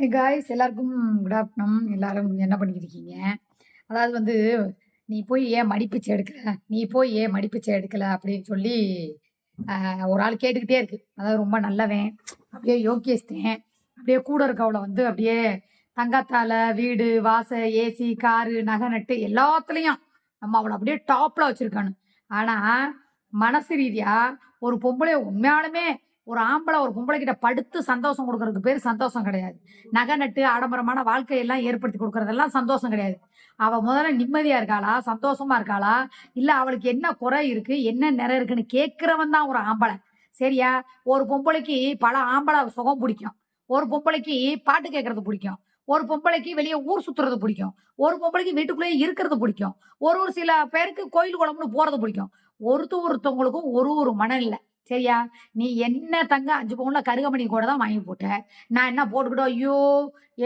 Hi guys எல்லாருக்கும் good afternoon எல்லாரும் என்ன பண்ணிக்கிட்டு இருக்கீங்க அதாவது வந்து நீ போய் ஏன் மடிப்பிச்சை எடுக்கல? நீ போய் ஏன் மடிப்பிச்சை எடுக்கல? அப்படின்னு சொல்லி ஒரு ஆள் கேட்டுக்கிட்டே இருக்கு. அதாவது ரொம்ப நல்லவன் அப்படியே யோக்கியஸ்தேன் அப்படியே கூட இருக்கவளை வந்து அப்படியே தங்கத்தால வீடு வாசல் ஏசி காரு நகை நட்டு எல்லாத்துலேயும் நம்ம அவளை அப்படியே டாப்ல வச்சிருக்கானு. ஆனா மனசு ரீதியா ஒரு பொம்பளை உண்மையாலுமே ஒரு ஆம்பளை ஒரு பொம்பளை கிட்ட படுத்து சந்தோஷம் கொடுக்கறதுக்கு பேர் சந்தோஷம் கிடையாது. நகை நட்டு ஆடம்பரமான வாழ்க்கையெல்லாம் ஏற்படுத்தி கொடுக்கறதெல்லாம் சந்தோஷம் கிடையாது. அவள் முதல்ல நிம்மதியாக இருக்காளா? சந்தோஷமா இருக்காளா? இல்லை அவளுக்கு என்ன குறை இருக்கு? என்ன நிறை இருக்குன்னு கேட்குறவன் தான் ஒரு ஆம்பளை. சரியா? ஒரு பொம்பளைக்கு பல ஆம்பளை சுகம் பிடிக்கும். ஒரு பொம்பளைக்கு பாட்டு கேட்கறது பிடிக்கும். ஒரு பொம்பளைக்கு வெளியே ஊர் சுத்துறது பிடிக்கும். ஒரு பொம்பளைக்கு வீட்டுக்குள்ளேயே இருக்கிறது பிடிக்கும். ஒரு ஒரு சில பேருக்கு கோயில் குளம்னு போறது பிடிக்கும். ஒருத்த ஒருத்தவங்களுக்கும் ஒரு ஒரு மனநிலை. சரியா? நீ என்ன தங்க அஞ்சு பவுன்ல கருகமணி கூட தான் வாங்கி போட்டேன் நான் என்ன போட்டுக்கிட்டோம் ஐயோ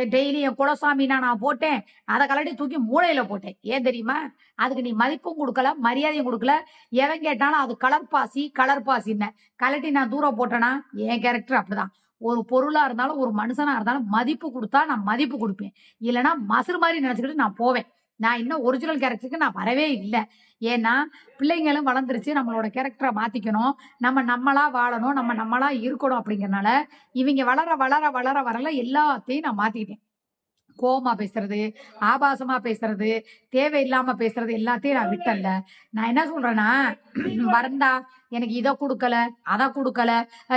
என் டெய்லி என் குலசாமினா நான் போட்டேன். அதை கலட்டி தூக்கி மூளையில போட்டேன். ஏன் தெரியுமா? அதுக்கு நீ மதிப்பும் கொடுக்கல மரியாதையும் கொடுக்கல. எவன் கேட்டாலும் அது கலர் பாசி கலர் பாசின்னு. கலட்டி நான் தூரம் போட்டேனா? என் கேரக்டர் அப்படிதான். ஒரு பொருளா இருந்தாலும் ஒரு மனுஷனா இருந்தாலும் மதிப்பு கொடுத்தா நான் மதிப்பு கொடுப்பேன். இல்லைன்னா மசுறு மாதிரி நினைச்சுக்கிட்டு நான் போவேன். நான் இன்னும் ஒரிஜினல் கேரக்டருக்கு நான் வரவே இல்லை. ஏன்னா பிள்ளைங்களும் வளர்ந்துருச்சு. நம்மளோட கேரக்டரை மாத்திக்கணும். நம்ம நம்மளா வாழணும். நம்ம நம்மளா இருக்கணும் அப்படிங்கறனால இவங்க வளர வளர வளர வரல. எல்லாத்தையும் நான் மாத்திக்கிட்டேன். கோவமா பேசுறது ஆபாசமா பேசுறது தேவையில்லாம பேசுறது எல்லாத்தையும் நான் விட்டல நான் என்ன சொல்றேன்னா வரந்தா எனக்கு இதை கொடுக்கல அதை கொடுக்கல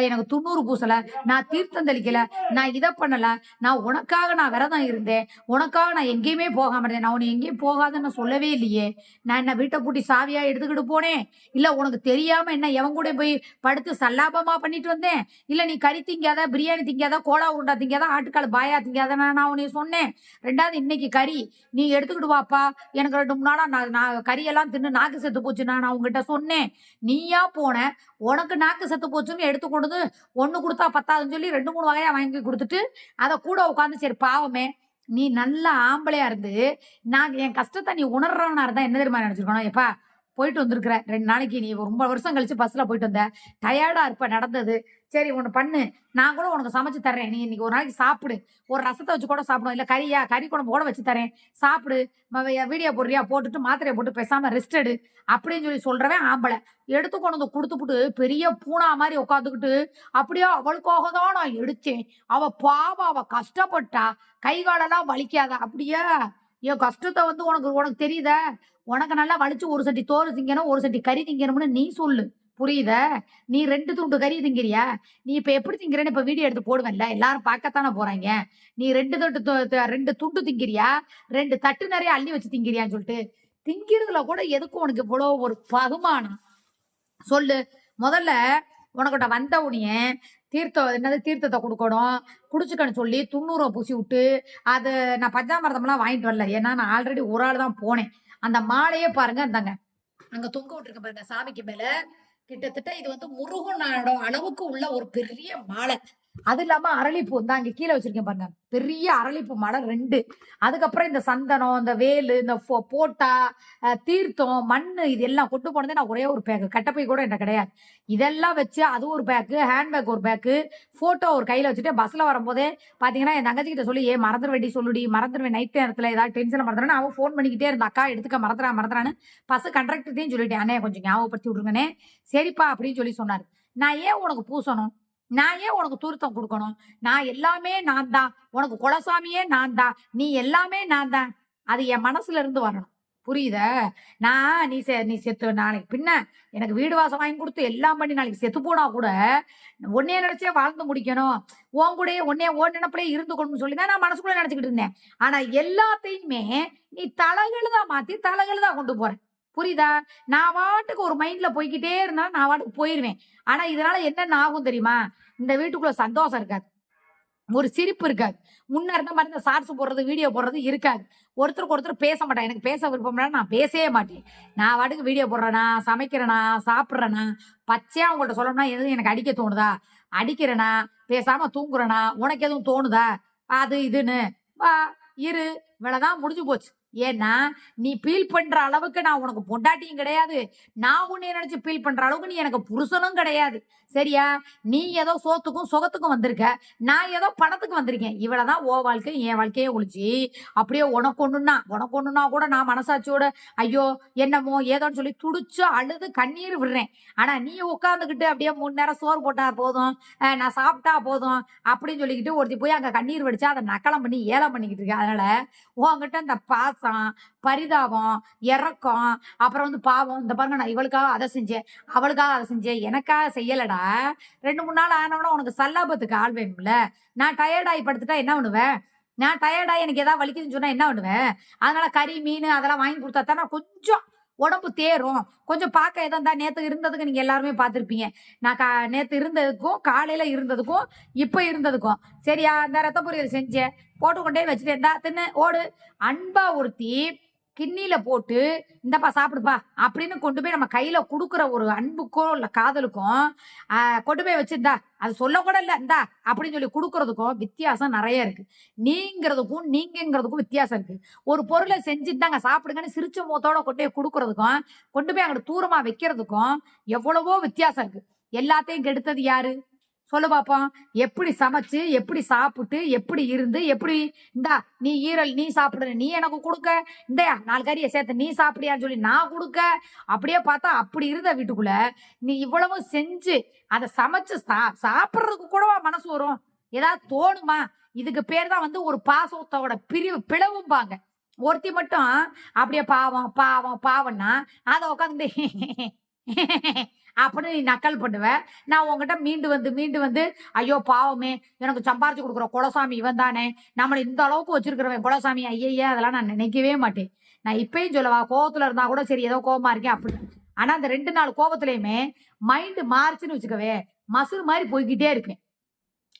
எனக்கு துண்ணூறு பூசல நான் தீர்த்தம் தெளிக்கல நான் இதை பண்ணல நான் உனக்காக நான் விரதம் இருந்தேன் உனக்காக நான் எங்கேயுமே போகாம இருந்தேன். நான் உன்னை எங்கேயும் போகாதுன்னு சொல்லவே இல்லையே. நான் என்ன வீட்டை பூட்டி சாவியா எடுத்துக்கிட்டு போனேன்? இல்ல உனக்கு தெரியாம என்ன எவன் கூட போய் படுத்து சல்லாபமா பண்ணிட்டு வந்தேன்? இல்ல நீ கறி திங்காத பிரியாணி திங்காத கோலா உருண்டா திங்காத ஆட்டுக்கால் பாயா திங்காத நான் உனக்கு சொன்னேன். ரெண்டாவது இன்னைக்கு கறி நீ எடுத்துக்கிட்டு வாப்பா. எனக்கு ரெண்டு மூணு நாளா நான் நான் கறியெல்லாம் தின்னு நாக்கு செத்து போச்சுன்னா நான் உங்ககிட்ட சொன்னேன். நீயா போ போனேன் உனக்கு நாக்கு செத்து போச்சுன்னு எடுத்து கொண்டு வந்து ஒன்று கொடுத்தா பத்தாதுன்னு சொல்லி ரெண்டு மூணு வகையாக வாங்கி கொடுத்துட்டு அதை கூட உட்காந்து சரி பாவமே நீ நல்ல ஆம்பளையா இருந்து நான் என் கஷ்டத்தை நீ உணர்றவனா இருந்தா என்ன தெரியுமா நினைச்சிருக்கணும்? எப்பா போயிட்டு வந்திருக்கிற ரெண்டு நாளைக்கு நீ ரொம்ப வருஷம் கழிச்சு பஸ்ல போயிட்டு வந்த. டயர்டா இருப்ப நடந்தது. சரி ஒன்று பண்ணு. நான் கூட உனக்கு சமைச்சு தர்றேன். நீ இன்னைக்கு ஒரு நாளைக்கு சாப்பிடு. ஒரு ரசத்தை வச்சு கூட சாப்பிடும் இல்லை கறியா கறி குழம்பு கூட வச்சு தரேன். சாப்பிடு. வீடியோ போடுறியா? போட்டுட்டு மாத்திரையை போட்டு பேசாம ரெஸ்ட் எடு. அப்படின்னு சொல்லி சொல்றவன் ஆம்பளை. எடுத்து கொண்டு வந்து கொடுத்துப்புட்டு பெரிய பூனா மாதிரி உட்காந்துக்கிட்டு அப்படியே அவளுக்காக தான் நான் எடுத்தேன். அவ பாவம். அவ கஷ்டப்பட்டா. கை காலெல்லாம் வலிக்காத. அப்படியே என் கஷ்டத்தை வந்து உனக்கு உனக்கு தெரியுதா? உனக்கு நல்லா வலிச்சு ஒரு சட்டி தோறு திங்கணும் ஒரு சட்டி கறி திங்கணும்னு நீ சொல்லு. புரியுத? நீ ரெண்டு துண்டு கறி திங்கிறியா? நீ இப்ப எப்படி திங்கிறேன்னு இப்ப வீடியோ எடுத்து போடுவேன்ல. எல்லாரும் பார்க்கத்தானே போறாங்க. நீ ரெண்டு துண்டு ரெண்டு துண்டு திங்கிறியா? ரெண்டு தட்டு நிறைய அள்ளி வச்சு திங்கிறியான்னு சொல்லிட்டு திங்கிறதுல கூட எதுக்கும் உனக்கு இவ்வளோ ஒரு பகுமானம்? சொல்லு. முதல்ல உனக்கிட்ட வந்த உடனே தீர்த்தம் என்னது தீர்த்தத்தை கொடுக்கணும். குடிச்சுக்கன்னு சொல்லி துண்ணூரை பூசி விட்டு அது நான் பஞ்சாமிரதம்லாம் வாங்கிட்டு வரல. ஏன்னா நான் ஆல்ரெடி ஒரு ஆள் தான் போனேன். அந்த மாலையே பாருங்க இந்தாங்க. அங்க தொங்க விட்டுருக்க பாருங்க சாமிக்கு மேல. கிட்டத்தட்ட இது வந்து முருகனோட அளவுக்கு உள்ள ஒரு பெரிய மாலை. அது இல்லாம அரளிப்பூ தான் அங்க கீழே வச்சிருக்கேன் பாருங்க. பெரிய அரளிப்பூ மலர் ரெண்டு. அதுக்கப்புறம் இந்த சந்தனம் இந்த வேலு இந்த ஃபோ- போட்டா தீர்த்தம் மண்ணு இது எல்லாம் கொண்டு போனதே நான் ஒரே ஒரு பேக்கு கட்டப்பை கூட என்கிட்ட கிடையாது. இதெல்லாம் வச்சு அது ஒரு பேக்கு ஹேண்ட்பேக் ஒரு பேக்கு போட்டோ ஒரு கையில வச்சுட்டு பஸ்ல வரும்போதே பாத்தீங்கன்னா என் தங்கச்சி கிட்ட சொல்லி ஏன் மறந்துட வேண்டி சொல்லுடி மறந்துடுவேன் நைட் நேரத்துல ஏதாவது டென்ஷன் மறந்துடுறேன் அவன் ஃபோன் பண்ணிக்கிட்டே இருந்தா அக்கா எடுத்துக்க மறந்துறா மறந்துறான்னு பஸ் கண்டக்டர்டையும் சொல்லிட்டேன் அண்ணே கொஞ்சம் ஞாபகப்படுத்தி விட்ருங்கண்ணே சரிப்பா அப்படின்னு சொல்லி சொன்னாரு. நான் ஏன் உனக்கு பூசணும் நான் ஏன் உனக்கு தூர்த்தம் கொடுக்கணும்? நான் எல்லாமே நான் தான். உனக்கு குலசாமியே நான் தான். நீ எல்லாமே நான் தான். அது என் மனசுல இருந்து வரணும். புரியுத? நான் நீ செ நீ செத்து நாளைக்கு பின்ன எனக்கு வீடு வாசம் வாங்கி கொடுத்து எல்லாம் பண்ணி நாளைக்கு செத்து போனா கூட ஒன்னே நினைச்சே வாழ்ந்து முடிக்கணும். உன் கூட ஒன்னே ஓ நினைப்பிலே இருந்துக்கணும்னு சொல்லி தான் நான் மனசுக்குள்ள நினைச்சுக்கிட்டு இருந்தேன். ஆனா எல்லாத்தையுமே நீ தலைகழுதா மாத்தி தலைகழுதா கொண்டு போறேன் புரியுதா? நான் வாட்டுக்கு ஒரு மைண்ட்ல போய்க்கிட்டே இருந்தா நான் வாட்டுக்கு போயிருவேன். ஆனா இதனால என்னென்ன ஆகும் தெரியுமா? இந்த வீட்டுக்குள்ள சந்தோஷம் இருக்காது. ஒரு சிரிப்பு இருக்காது. முன்ன இருந்த மாதிரி இந்த ஷார்ட்ஸ் போடுறது வீடியோ போடுறது இருக்காது. ஒருத்தருக்கு ஒருத்தர் பேச மாட்டேன் எனக்கு பேச விருப்பம்னா நான் பேசவே மாட்டேன். நான் வாட்டுக்கு வீடியோ போடுறேனா சமைக்கிறேனா சாப்பிட்றேனா பச்சையா உங்கள்கிட்ட சொல்லணும்னா எதுவும் எனக்கு அடிக்க தோணுதா? அடிக்கிறேனா பேசாம தூங்குறேனா உனக்கு எதுவும் தோணுதா? அது இதுன்னு. வா இரு. இவ்வளவுதான் முடிஞ்சு போச்சு. ஏன்னா நீ ஃபீல் பண்ற அளவுக்கு நான் உனக்கு பொண்டாட்டியும் கிடையாது. நான் உன்னை நினைச்சு ஃபீல் பண்ற அளவுக்கு நீ எனக்கு புருஷனும் கிடையாது. சரியா? நீ ஏதோ சோத்துக்கும் சுகத்துக்கும் வந்திருக்க. நான் ஏதோ பணத்துக்கு வந்திருக்கேன். இவ்வளவுதான் ஓ வாழ்க்கை என் வாழ்க்கையே ஒழிச்சு. அப்படியே உனக்கு ஒண்ணுன்னா உனக்கு ஒண்ணுன்னா கூட நான் மனசாட்சியோட ஐயோ என்னமோ ஏதோன்னு சொல்லி துடிச்சு அழுது கண்ணீர் விடுறேன். ஆனா நீ உட்காந்துக்கிட்டு அப்படியே மூணு நேரம் சோறு போட்டா போதும். நான் சாப்பிட்டா போதும். அப்படின்னு சொல்லிக்கிட்டு ஒருத்தி போய் அங்க கண்ணீர் வடிச்சா அதை நக்கலம் பண்ணி ஏலம் பண்ணிக்கிட்டு இருக்கேன் அதனால உன்கிட்ட இந்த பாசம் பரிதாபம் இறக்கம் அப்புறம் வந்து பாவம். இந்த பாருங்க நான் இவளுக்காக அதை செஞ்சேன் அவளுக்காக அதை செஞ்சேன். எனக்காக செய்யலடா. ரெண்டு மூணு நாள் ஆனவனா உனக்கு சல்லாபத்துக்கு ஆள் வேணும்ல. நான் டயர்டாகி படுத்துட்டா என்ன பண்ணுவேன்? நான் டயர்டாகி எனக்கு ஏதாவது வலிக்குதுன்னு சொன்னா என்ன பண்ணுவேன்? அதனால கறி மீன் அதெல்லாம் வாங்கி கொடுத்தா தான் நான் கொஞ்சம் உடம்பு தேரும். கொஞ்சம் பார்க்க எதா இருந்தால் நேற்று இருந்ததுக்கு நீங்கள் எல்லாருமே பார்த்துருப்பீங்க. நான் கா நேற்று இருந்ததுக்கும் காலையில் இருந்ததுக்கும் இப்போ இருந்ததுக்கும். சரியா? இந்த ரத்த பொரியல் செஞ்சேன். போட்டுக்கொண்டே வச்சுட்டு இருந்தா தின்னு ஓடு. அன்பா ஒருத்தி கிண்ணியில போட்டு இந்தப்பா சாப்பிடுப்பா அப்படின்னு கொண்டு போய் நம்ம கையில கொடுக்குற ஒரு அன்புக்கும் இல்லை காதலுக்கும் கொண்டு போய் வச்சிருந்தா அது சொல்லக்கூட இல்லை இந்தா அப்படின்னு சொல்லி கொடுக்கறதுக்கும் வித்தியாசம் நிறைய இருக்கு. நீங்கிறதுக்கும் நீங்கிறதுக்கும் வித்தியாசம் இருக்கு. ஒரு பொருளை செஞ்சுட்டாங்க சாப்பிடுங்கன்னு சிரிச்ச முகத்தோட கொண்டு போய் கொடுக்கறதுக்கும் கொண்டு போய் அங்கிட்டு தூரமா வைக்கிறதுக்கும் எவ்வளவோ வித்தியாசம் இருக்கு. எல்லாத்தையும் கெடுத்தது யாரு? சொல்லு பாப்போம். எப்படி சமைச்சு எப்படி சாப்பிட்டு எப்படி இருந்து எப்படி இந்தா நீ ஈரல் நீ சாப்பிடு நீ எனக்கு கொடுக்க. இந்தயா நாலு கறியை சேர்த்து நீ சாப்பிடியான்னு சொல்லி நான் கொடுக்க. அப்படியே பார்த்தா அப்படி இருந்த வீட்டுக்குள்ள நீ இவ்வளவு செஞ்சு அதை சமைச்சு சா சாப்பிட்றதுக்கு கூடவா மனசு வரும்? ஏதாவது தோணுமா? இதுக்கு பேர் தான் வந்து ஒரு பாசத்தோட பிரிவு பிளவும்பாங்க. ஒருத்தி மட்டும் அப்படியே பாவம் பாவம் பாவம்னா அதை உட்காந்து அப்படின்னு நீ நக்கல் பண்ணுவ. நான் உங்ககிட்ட மீண்டு வந்து மீண்டு வந்து ஐயோ பாவமே எனக்கு சம்பாரிச்சு கொடுக்குற குலசாமி இவன் தானே நம்மளை இந்த அளவுக்கு வச்சிருக்கிறவன் குலசாமி ஐயையே அதெல்லாம் நான் நினைக்கவே மாட்டேன். நான் இப்பயும் சொல்லவா கோவத்துல இருந்தா கூட சரி ஏதோ கோவமா இருக்கேன் அப்படி. ஆனா அந்த ரெண்டு நாள் கோவத்துலயுமே மைண்டு மாறிச்சுன்னு வச்சுக்கவே மசுறு மாதிரி போய்கிட்டே இருப்பேன்.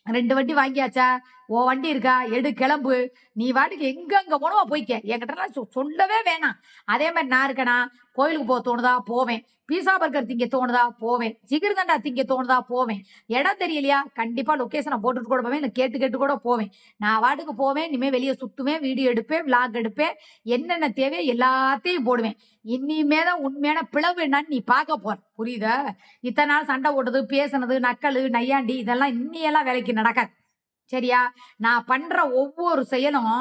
ரெண்டு வண்டி வாங்கியாச்சா? ஓ வண்டி இருக்கா? எடு கிளம்பு. நீ வாட்டுக்கு எங்கெங்க போனவா போய்க்க. என்கிட்ட சொ- சொல்லவே வேணாம். அதே மாதிரி நான் இருக்கேனா? கோயிலுக்கு போக தோணுதா? போவேன். பீஸா பர்கர் திங்க தோணுதா? போவேன். ஜிகிர்தண்டா திங்க தோணுதா? போவேன். இடம் தெரியலையா? கண்டிப்பா லொக்கேஷனை போட்டுட்டு கூட போவேன். இல்லை கேட்டு கேட்டு கூட போவேன். நான் வாட்டுக்கு போவேன். இனிமே வெளியே சுத்துவேன். வீடியோ எடுப்பேன். விளாக் எடுப்பேன். என்னென்ன தேவையோ எல்லாத்தையும் போடுவேன். இனிமே தான் உண்மையான பிளவு என்னன்னு நீ பார்க்க போற. புரியுதா? இத்தனை நாள் சண்டை ஓட்டுறது பேசுனது நக்கல் நையாண்டி இதெல்லாம் இன்னியெல்லாம் வேலைக்கு நடக்காது. சரியா? நான் பண்ற ஒவ்வொரு செயலும்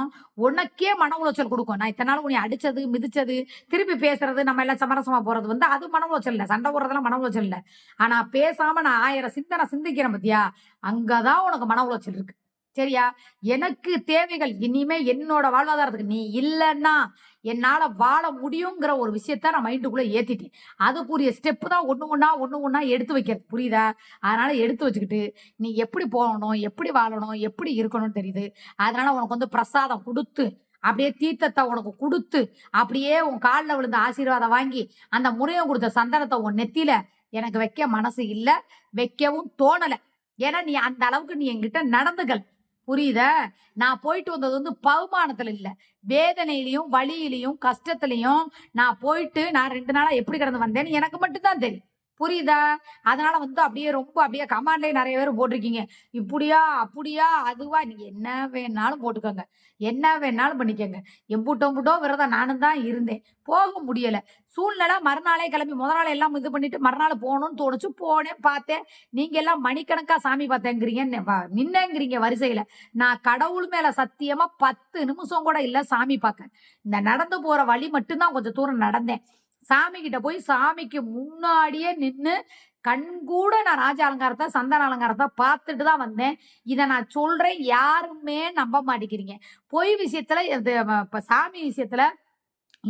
உனக்கே மன உளைச்சல் கொடுக்கும். நான் இத்தனை நாள் உன்னை அடிச்சது மிதிச்சது திருப்பி பேசுறது நம்ம எல்லாம் சமரசமா போறது வந்து அது மன உளைச்சல் இல்லை. சண்டை போடுறதெல்லாம் மன உளைச்சல் இல்லை. ஆனா பேசாம நான் ஆயிரம் சிந்தனை சிந்திக்கிறேன் பத்தியா? அங்கதான் உனக்கு மன உளைச்சல் இருக்கு. சரியா? எனக்கு தேவைகள் இனிமே என்னோட வாழ்வாதாரத்துக்கு நீ இல்லைன்னா என்னால் வாழ முடியுங்கிற ஒரு விஷயத்த நான் மைண்டுக்குள்ளே ஏற்றிட்டேன் அதுக்குரிய ஸ்டெப்பு தான் ஒன்று ஒன்றா ஒன்று ஒன்றா எடுத்து வைக்கிறது. புரியுதா? அதனால் எடுத்து வச்சுக்கிட்டு நீ எப்படி போகணும் எப்படி வாழணும் எப்படி இருக்கணும்னு தெரியுது. அதனால் உனக்கு வந்து பிரசாதம் கொடுத்து அப்படியே தீர்த்தத்தை உனக்கு கொடுத்து அப்படியே உன் காலில் விழுந்த ஆசீர்வாதம் வாங்கி அந்த முறையை கொடுத்த சந்தனத்தை உன் நெத்தியில எனக்கு வைக்க மனசு இல்லை வைக்கவும் தோணலை. ஏன்னா நீ அந்த அளவுக்கு நீ என்கிட்ட நடந்துகள் புரியுதா? நான் போயிட்டு வந்தது வந்து பகுமானத்துல இல்ல. வேதனையிலையும் வழியிலையும் கஷ்டத்துலையும் நான் போயிட்டு நான் ரெண்டு நாளா எப்படி கிடந்து வந்தேன்னு எனக்கு மட்டும்தான் தெரியும். புரியுதா? அதனால வந்து அப்படியே ரொம்ப அப்படியே கமாண்ட்லயே நிறைய பேர் போட்டிருக்கீங்க. இப்படியா அப்படியா அதுவா? நீங்க என்ன வேணாலும் போட்டுக்கோங்க. என்ன வேணாலும் பண்ணிக்கோங்க. எம்பூட்டோ எம்பூட்டோ விரதம் நானும் தான் இருந்தேன். போக முடியல. சூழ்நிலை மறுநாளே கிளம்பி முத நாள் எல்லாம் இது பண்ணிட்டு மறுநாள் போகணும்னு தோணுச்சு. போனேன் பார்த்தேன். நீங்க எல்லாம் மணிக்கணக்கா சாமி பார்த்தேங்கிறீங்க. நின்னங்கிறீங்க வரிசையில. நான் கடவுள் மேல சத்தியமா பத்து நிமிஷம் கூட இல்ல சாமி பார்க்க. இந்த நடந்து போற வழி மட்டும்தான் கொஞ்சம் தூரம் நடந்தேன். சாமி கிட்ட போய் சாமிக்கு முன்னாடியே நின்று கண்கூட நான் ராஜ அலங்காரத்தை சந்தன அலங்காரத்தை பார்த்துட்டு தான் வந்தேன். இதை நான் சொல்றேன் யாருமே நம்ப மாட்டேங்கிறீங்க. பொய் விஷயத்துல இது, சாமி விஷயத்துல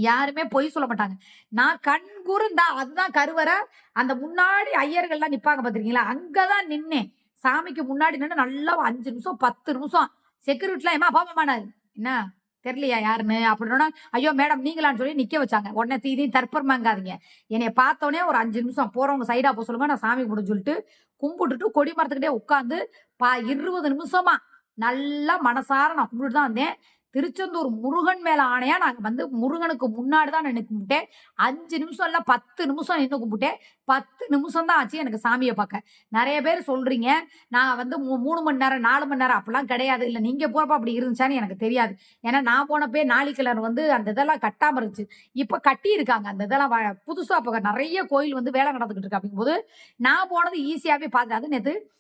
யாருமே பொய் சொல்ல மாட்டாங்க. நான் கண் கூர்ந்தா அதுதான் கருவறை. அந்த முன்னாடி ஐயர்கள்லாம் நிப்பாங்க பாத்திருக்கீங்களா? அங்கதான் நின்னேன். சாமிக்கு முன்னாடி நின்று நல்லா அஞ்சு நிமிஷம் பத்து நிமிஷம். செக்யூரிட்டிலாம் ஏமா பாப்பமானாரு என்ன? தெரியலையா யாருன்னு? அப்படின்னா ஐயோ மேடம் நீங்களான்னு சொல்லி நிக்க வச்சாங்க. உடனே தீதையும் தற்பரமாங்காதீங்க என்னைய பார்த்தோன்னே ஒரு அஞ்சு நிமிஷம் போறவங்க சைடா போக சொல்லுங்க நான் சாமி கும்பிட சொல்லிட்டு கும்பிட்டுட்டு கொடி மரத்துக்கிட்டே உட்காந்து பா இருபது நிமிஷமா நல்லா மனசார நான் கும்பிட்டு தான் வந்தேன். திருச்செந்தூர் முருகன் மேல ஆணையா நாங்க வந்து முருகனுக்கு முன்னாடி தான் நின்று கும்பிட்டேன். அஞ்சு நிமிஷம் இல்ல பத்து நிமிஷம் நின்று கும்பிட்டேன். பத்து நிமிஷம் தான் ஆச்சு எனக்கு சாமியை பார்க்க. நிறைய பேர் சொல்றீங்க நான் வந்து மூ- மூணு மணி நேரம் நாலு மணி நேரம் அப்படிலாம் கிடையாது. இல்லை நீங்க போறப்ப அப்படி இருந்துச்சான்னு எனக்கு தெரியாது. ஏன்னா நான் போனப்பே நாளிக்கிழர் வந்து அந்த இதெல்லாம் கட்டாம இருந்துச்சு. இப்ப கட்டி இருக்காங்க. அந்த இதெல்லாம் வ- புதுசா இப்போ நிறைய கோயில் வந்து வேலை நடந்துகிட்டு இருக்கு அப்படிங்கும்போது நான் போனது ஈஸியாவே பார்த்தேன் அது நேற்று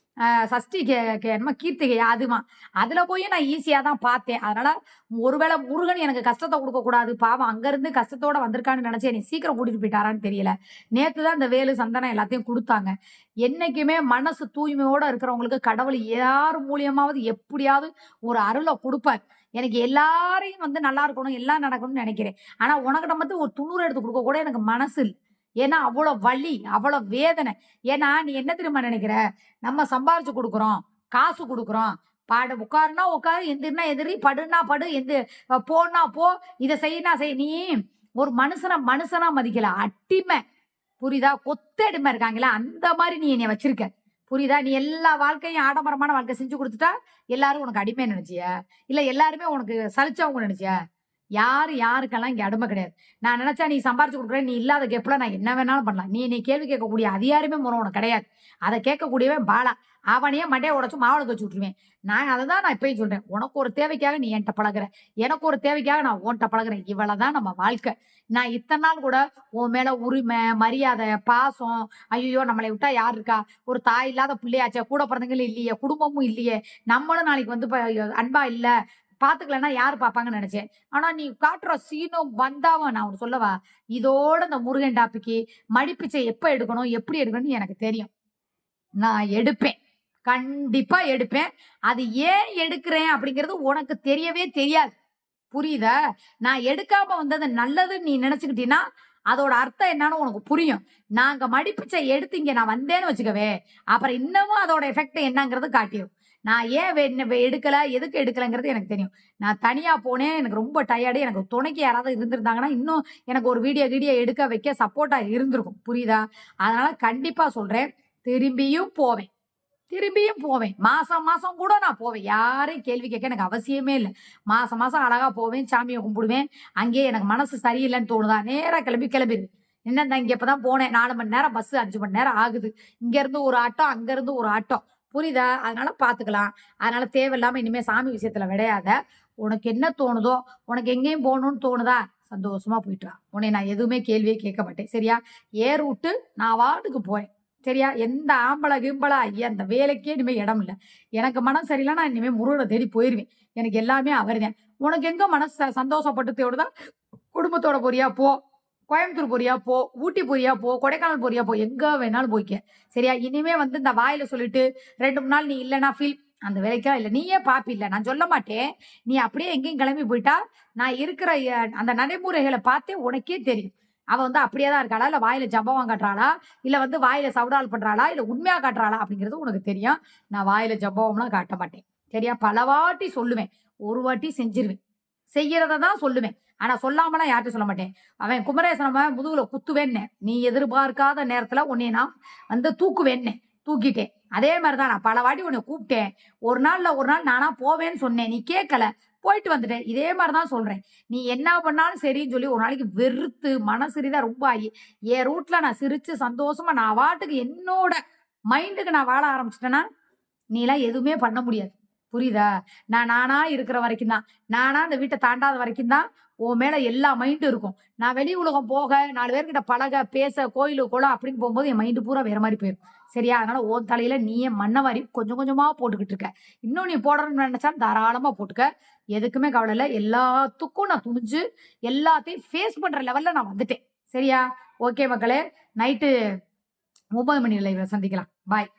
சஷ்டி கே கே- என்னமோ கீர்த்திகை அதுமா. அதில் போய் நான் ஈஸியாக தான் பார்த்தேன். அதனால் ஒருவேளை முருகன் எனக்கு கஷ்டத்தை கொடுக்கக்கூடாது பாவம் அங்கேருந்து கஷ்டத்தோடு கஷ்டத்தோட வந்திருக்கான்னு நினச்சி நீ சீக்கிரம் கூட்டிகிட்டு போயிட்டாரான்னு தெரியல. நேற்று தான் இந்த வேலு சந்தனம் எல்லாத்தையும் கொடுத்தாங்க. என்னைக்குமே மனசு தூய்மையோடு இருக்கிறவங்களுக்கு கடவுள் யார் மூலியமாவது எப்படியாவது ஒரு அருளை கொடுப்பார். எனக்கு எல்லாரையும் வந்து நல்லா இருக்கணும் எல்லாம் நடக்கணும்னு நினைக்கிறேன். ஆனால் உனக்கிட்ட மட்டும் ஒரு துணூறு எடுத்து கொடுக்க கூட எனக்கு மனசு இல்லை. ஏன்னா அவ்வளோ வலி அவ்வளோ வேதனை. ஏன்னா நீ என்ன தெரியுமா நினைக்கிற? நம்ம சம்பாரிச்சு கொடுக்குறோம் காசு கொடுக்குறோம். பாடு உட்காருனா உட்காரு எந்திரினா எதிரி படுனா படு எந்த போனா போ இதை செய்யினா செய். நீ ஒரு மனுஷனை மனுஷனா மதிக்கல. அட்டிமை புரியுதா? கொத்தடிமை இருக்காங்களா அந்த மாதிரி நீ என்னை வச்சிருக்க. புரியுதா? நீ எல்லா வாழ்க்கையும் ஆடம்பரமான வாழ்க்கை செஞ்சு கொடுத்துட்டா எல்லாரும் உனக்கு அடிமை நினைச்சிய? இல்ல எல்லாருமே உனக்கு சலிச்சவங்க நினைச்சிய? யாரு யாருக்கெல்லாம் இங்கே அடிமை கிடையாது. நான் நினைச்சா நீ சம்பாரிச்சு கொடுக்குற நீ இல்லாத கேப்பில் நான் என்ன வேணாலும் பண்ணலாம். நீ நீ கேள்வி கேட்கக்கூடிய அதிகாரமே முறை உனக்கு கிடையாது. அதை கேட்கக்கூடியவன் பாலா. அவனையே மண்டையை உடச்சு மாவளுக்கு வச்சு விட்டுருவேன். நான் அதை தான் நான் இப்பயும் சொல்றேன். உனக்கு ஒரு தேவைக்காக நீ என்கிட்ட பழகுற. எனக்கு ஒரு தேவைக்காக நான் உன்கிட்ட பழகுறேன். இவ்வளவுதான் நம்ம வாழ்க்கை. நான் இத்தனை நாள் கூட உன் மேலே உரிமை மரியாதை பாசம் ஐயோ நம்மளை விட்டா யார் இருக்கா? ஒரு தாய் இல்லாத பிள்ளையாச்சே கூட பிறந்தங்களும் இல்லையே குடும்பமும் இல்லையே. நம்மளும் நாளைக்கு வந்து இப்போ அன்பா இல்லை. பாத்துக்கலன்னா யாரு பாப்பாங்கன்னு நினைச்சேன். ஆனா நீ காட்டுற சீனும் வந்தாவும் நான் உனக்கு சொல்லவா? இதோட இந்த முருகன் டாபிக்கு மடிப்பிச்சை எப்ப எடுக்கணும் எப்படி எடுக்கணும்னு எனக்கு தெரியும். நான் எடுப்பேன். கண்டிப்பா எடுப்பேன். அது ஏன் எடுக்கிறேன் அப்படிங்கிறது உனக்கு தெரியவே தெரியாது. புரியுதா? நான் எடுக்காம வந்தது நல்லதுன்னு நீ நினைச்சுக்கிட்டீங்கன்னா அதோட அர்த்தம் என்னன்னு உனக்கு புரியும். நாங்க மடிப்பிச்சை எடுத்து இங்க நான் வந்தேன்னு வச்சுக்கவே அப்புறம் இன்னமும் அதோட எஃபெக்ட் என்னங்கிறது காட்டிடும் நான் ஏன் வே- வே- எடுக்கல? எதுக்கு எடுக்கலங்கிறது எனக்கு தெரியும். நான் தனியா போனேன். எனக்கு ரொம்ப டயர்டு எனக்கு துணைக்கு யாராவது இருந்திருந்தாங்கன்னா இன்னும் எனக்கு ஒரு வீடியோ வீடியோ எடுக்க வைக்க சப்போர்ட்டா இருந்திருக்கும். புரியுதா? அதனால கண்டிப்பா சொல்றேன். திரும்பியும் போவேன். திரும்பியும் போவேன். மாசம் மாசம் கூட நான் போவேன். யாரையும் கேள்வி கேட்க எனக்கு அவசியமே இல்லை. மாசம் மாசம் அழகா போவேன் சாமியை கும்பிடுவேன். அங்கேயே எனக்கு மனசு சரியில்லைன்னு தோணுதா? நேராக கிளம்பி கிளம்பிடு என்ன இங்க இப்பதான் போனேன். நாலு மணி நேரம் பஸ் அஞ்சு மணி நேரம் ஆகுது. இங்க இருந்து ஒரு ஆட்டம் அங்க இருந்து ஒரு ஆட்டம் புரியுதா? அதனால பார்த்துக்கலாம் அதனால தேவையில்லாம இனிமே சாமி விஷயத்துல விடையாத உனக்கு என்ன தோணுதோ உனக்கு எங்கேயும் போகணும்னு தோணுதா சந்தோஷமா போயிட்டு வா. உன்னை நான் எதுவுமே கேள்வியே கேட்க மாட்டேன். சரியா? ஏர் விட்டு நான் வாட்டுக்கு போறேன். சரியா? எந்த ஆம்பளை கிம்பளா ஐயா அந்த வேலைக்கே இனிமேல் இடம் இல்லை. எனக்கு மனம் சரியில்லை நான் இனிமேல் முருகனை தேடி போயிருவேன். எனக்கு எல்லாமே அவர்தான். உனக்கு எங்க மனசு சந்தோஷப்பட்டு தேடுதா குடும்பத்தோட போறியா? போ. கோயம்புத்தூர் போறியா? போ. ஊட்டி போறியா? போ. கொடைக்கானல் போறியா? போ. எங்க வேணாலும் போய்க்க. சரியா? இனிமே வந்து இந்த வாயில சொல்லிட்டு ரெண்டு மூணு நாள் நீ இல்லைன்னா ஃபீல் அந்த வேலைக்கெல்லாம் இல்லை. நீயே பாப்பில்ல நான் சொல்ல மாட்டேன். நீ அப்படியே எங்கேயும் கிளம்பி போயிட்டா நான் இருக்கிற அந்த நடைமுறைகளை பார்த்தே உனக்கே தெரியும். அவ வந்து அப்படியே தான் இருக்காளா? இல்லை வாயில ஜம்பவம் காட்டுறாளா இல்லை வந்து வாயில சவுடால் பண்றாளா? இல்லை உண்மையாக காட்டுறாளா? அப்படிங்கிறது உனக்கு தெரியும். நான் வாயில ஜம்பவம்லாம் காட்ட மாட்டேன். சரியா? பல வாட்டி சொல்லுவேன். ஒரு வாட்டி செஞ்சிருவேன். செய்யறத தான் சொல்லுவேன். ஆனா சொல்லாமலாம் யார்ட்டும் சொல்ல மாட்டேன். அவன் குமரேசனம முதுகுல குத்துவேன்னு. நீ எதிர்பார்க்காத நேரத்துல உன்னை நான் வந்து தூக்குவேன்னு. தூக்கிட்டேன். அதே மாதிரிதான் நான் பல வாட்டி உன்னை கூப்பிட்டேன். ஒரு நாள்ல ஒரு நாள் நானா போவேன்னு சொன்னேன். நீ கேட்கல. போயிட்டு வந்துட்டேன். இதே மாதிரிதான் சொல்றேன். நீ என்ன பண்ணாலும் சரின்னு சொல்லி ஒரு நாளைக்கு வெறுத்து மனசுரிதா ரொம்ப ஆகி என் ரூட்ல நான் சிரிச்சு சந்தோஷமா நான் வாட்டுக்கு என்னோட மைண்டுக்கு நான் வாழ ஆரம்பிச்சிட்டேன்னா நீலாம் எதுவுமே பண்ண முடியாது. புரியுதா? நான் நானா இருக்கிற வரைக்கும் தான் நானா இந்த வீட்டை தாண்டாத வரைக்கும் தான் உன் மேல எல்லா மைண்டும் இருக்கும். நான் வெளி உலகம் போக நாலு பேர்கிட்ட பழக பேச கோயிலு குளம் அப்படின்னு போகும்போது என் மைண்டு பூரா வேற மாதிரி போயிடும் சரியா? அதனால ஓன் தலையில நீயே மண்ணை வாரி கொஞ்சம் கொஞ்சமா போட்டுக்கிட்டு இருக்க. இன்னும் நீ போடணும்னு நினைச்சாலும் தாராளமா போட்டுக்க. எதுக்குமே கவலை இல்லை. எல்லாத்துக்கும் நான் துணிஞ்சு எல்லாத்தையும் ஃபேஸ் பண்ற லெவல்ல நான் வந்துட்டேன். சரியா? ஓகே மக்களே. நைட்டு ஒன்பது மணி லைவ்ல சந்திக்கலாம். பாய்